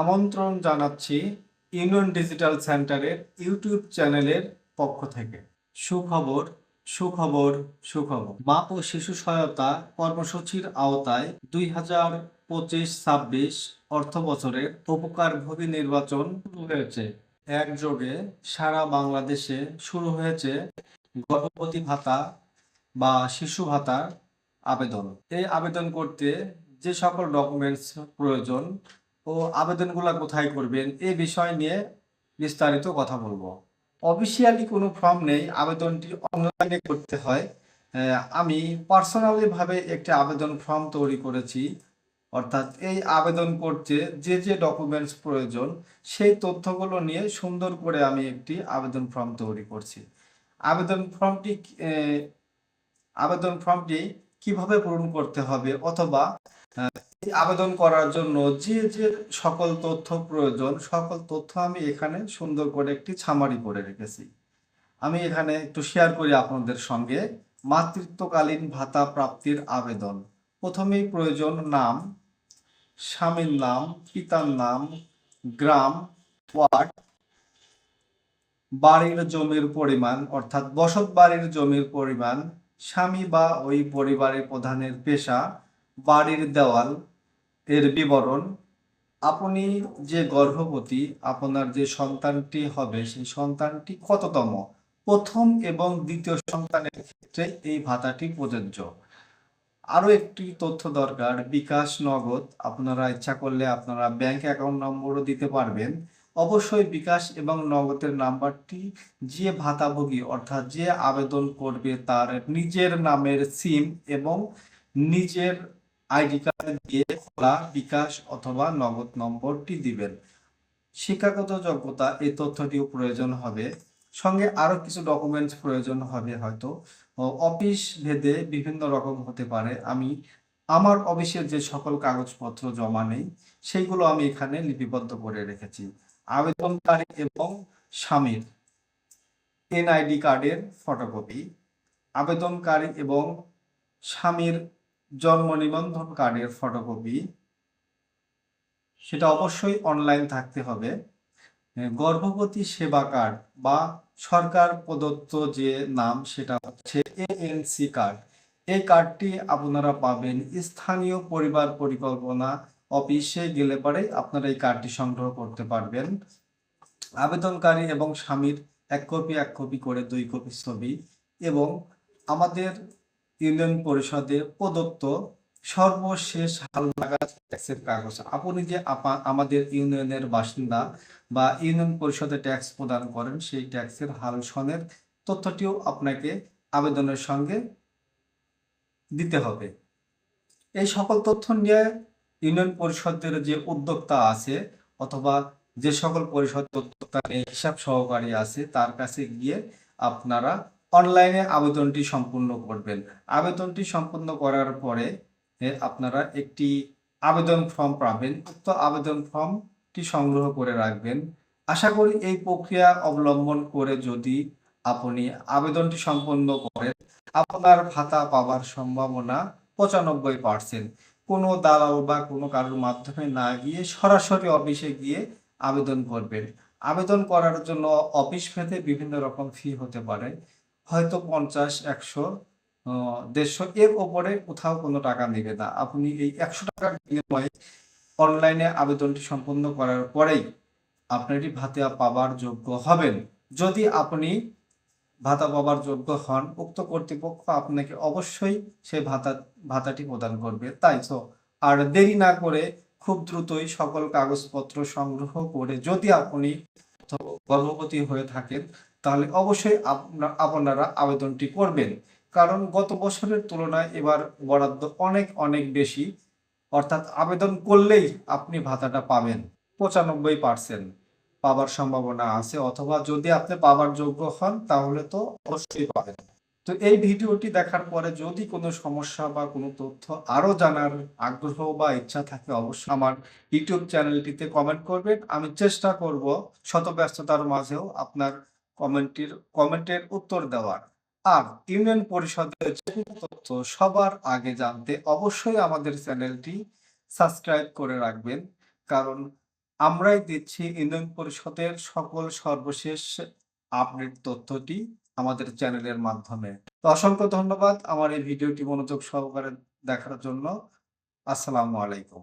আমন্ত্রণ জানাচ্ছি union digital সেন্টারের ইউটিউব চ্যানেলের পক্ষ থেকে। সুখবর সুখবর সুখবর। মা ও শিশু সহায়তা কর্মসূচির আওতায় দুই হাজার পঁচিশ ছাব্বিশ অর্থ বছরের উপকারভোগী নির্বাচন শুরু হয়েছে। একযোগে সারা বাংলাদেশে শুরু হয়েছে গর্ভবতী ভাতা বা শিশু ভাতার আবেদন। এই আবেদন করতে যে সকল ডকুমেন্টস প্রয়োজন ও আবেদনগুলো কোথায় করবেন এই বিষয় নিয়ে বিস্তারিত কথা বলব। অফিসিয়ালি কোনো ফর্ম নেই, আবেদনটি অনলাইনে করতে হয়। আমি পার্সোনালি ভাবে একটি আবেদন ফর্ম তৈরি করেছি। অর্থাৎ এই আবেদন করতে যে যে ডকুমেন্টস প্রয়োজন, সেই তথ্যগুলো নিয়ে সুন্দর করে আমি একটি আবেদন ফর্ম তৈরি করছি। আবেদন ফর্মটি আবেদন ফর্মটি কীভাবে পূরণ করতে হবে অথবা আবেদন করার জন্য যে যে সকল তথ্য প্রয়োজন, সকল তথ্য আমি এখানে সুন্দর করে একটি ছামারি করে রেখেছি। আমি এখানে একটু শেয়ার করি আপনাদের সঙ্গে। মাতৃত্বকালীন ভাতা প্রাপ্তির আবেদন। প্রথমেই প্রয়োজন নাম, স্বামীর নাম, পিতার নাম, গ্রাম, ওয়ার্ড, বাড়ির জমির পরিমাণ, অর্থাৎ বসত বাড়ির জমির পরিমাণ, স্বামী বা ওই পরিবারের প্রধানের পেশা, বাড়ির দেওয়াল এর বিবরণ, আপনি যে গর্ভবতী, আপনার যে সন্তানটি হবে, সেই সন্তানটি কততম? প্রথম এবং দ্বিতীয় সন্তানের ক্ষেত্রে এই ভাতাটি প্রযোজ্য। আরও একটি তথ্য দরকার, বিকাশ নগদ, আপনারা ইচ্ছা করলে আপনারা ব্যাংক অ্যাকাউন্ট নম্বরও দিতে পারবেন। অবশ্যই বিকাশ এবং নগদের নাম্বারটি যে ভাতাভোগী, অর্থাৎ যে আবেদন করবে তার নিজের নামের সিম এবং নিজের আইডি কার্ড দিয়ে খোলা, বিকাশ অথবা নগদ নম্বরটি দিবেন। শিক্ষাগত যোগ্যতা এই তথ্যটিও প্রয়োজন হবে। সঙ্গে আরও কিছু ডকুমেন্টস প্রয়োজন হবে হয়তো। অফিস ভেদে বিভিন্ন রকম হতে পারে। আমি, আমার অফিসের যে সকল কাগজপত্র জমা নেই, সেইগুলো আমি এখানে লিপিবদ্ধ করে রেখেছি। আবেদনকারী এবং স্বামীর এনআইডি কার্ডের ফটোকপি আবেদনকারী এবং স্বামীর জন্ম নিবন্ধন কার্ডের ফটোকপি সেটা অবশ্যই অনলাইন থাকতে হবে। গর্ভবতী সেবা কার্ড বা সরকার প্রদত্ত যে নাম সেটা হচ্ছে এএনসি কার্ড এই কার্ডটি আপনারা পাবেন স্থানীয় পরিবার পরিকল্পনা অফিসে গেলে পরে আপনারা এই কার্ডটি সংগ্রহ করতে পারবেন। আবেদনকারী এবং স্বামীর এক কপি এক কপি করে দুই কপি ছবি। এবং আমাদের ইউনিয়ন পরিষদে প্রদত্ত সর্বশেষ হাল নাগাদ ট্যাক্সের কাগজ। আপনি যে আমাদের ইউনিয়নের বাসিন্দা বা ইউনিয়ন পরিষদে ট্যাক্স প্রদান করেন, সেই ট্যাক্সের হাল সনের তথ্যটিও আপনাকে আবেদনের সঙ্গে দিতে হবে। এই সকল তথ্য নিয়ে ইউনিয়ন পরিষদের যে উদ্যোক্তা আছে অথবা যে সকল পরিষদ উদ্যোক্তা হিসাব সহকারী আছে, তার কাছে গিয়ে আপনারা অনলাইনে আবেদনটি সম্পূর্ণ করবেন। আবেদনটি সম্পূর্ণ করার পরে আপনারা একটি আবেদন ফর্ম পাবেন। উক্ত আবেদন ফর্মটি সংগ্রহ করে রাখবেন। আশা করি এই প্রক্রিয়া অবলম্বন করে যদি আপনি আবেদনটি সম্পন্ন করেন, আপনার ভাতা পাওয়ার সম্ভাবনা পঁচানব্বই পার্সেন্ট। কোনো দালাল বা কোনো কারোর মাধ্যমে না গিয়ে সরাসরি অফিসে গিয়ে আবেদন করবেন। আবেদন করার জন্য অফিস ভেদে বিভিন্ন রকম ফি হতে পারে। হয়তো পঞ্চাশ, একশো দেড়শো এর ওপরে কোথাও কোনো টাকা নেবে না। আপনি এই একশো টাকার বিনিময়ে অনলাইনে আবেদনটি সম্পন্ন করার পরেই আপনারই ভাতা পাবার যোগ্য হবেন। যদি আপনি ভাতা পাবার যোগ্য হন, উক্ত কর্তৃপক্ষ আপনাকে অবশ্যই সেই ভাতা, ভাতাটি প্রদান করবে। তাই তো? আর দেরি না করে খুব দ্রুতই সকল কাগজপত্র সংগ্রহ করে যদি আপনি গর্ভবতী হয়ে থাকেন তাহলে অবশ্যই আপনা- আপনারা আবেদনটি করবেন। কারণ গত বছরের তুলনায় এবার বরাদ্দ অনেক অনেক বেশি। অর্থাৎ আবেদন করলেই আপনি ভাতাটা পাবেন পঁচানব্বই পার্সেন্ট। পাবার সম্ভাবনা আছে অথবা যদি আপনি পাবার যোগ্য হন তাহলে তো অবশ্যই পাবেন। তো এই ভিডিওটি দেখার পরে যদি কোনো সমস্যা বা কোনো তথ্য আরও জানার আগ্রহ বা ইচ্ছা থাকে অবশ্যই আমার ইউটিউব চ্যানেলটিতে কমেন্ট করবেন। আমি চেষ্টা করব শত ব্যস্ততার মাঝেও আপনার কমেন্টের কমেন্টের উত্তর দেওয়ার। আর ইউনিয়ন পরিষদের যে তথ্য সবার আগে জানতে অবশ্যই আমাদের চ্যানেলটি সাবস্ক্রাইব করে রাখবেন। কারণ আমরাই দিচ্ছি ইউনিয়ন পরিষদের সকল সর্বশেষ আপডেট তথ্যটি আমাদের চ্যানেলের মাধ্যমে। তো অসংখ্য ধন্যবাদ আমার এই ভিডিওটি মনোযোগ সহকারে দেখার জন্য। আসসালামু আলাইকুম।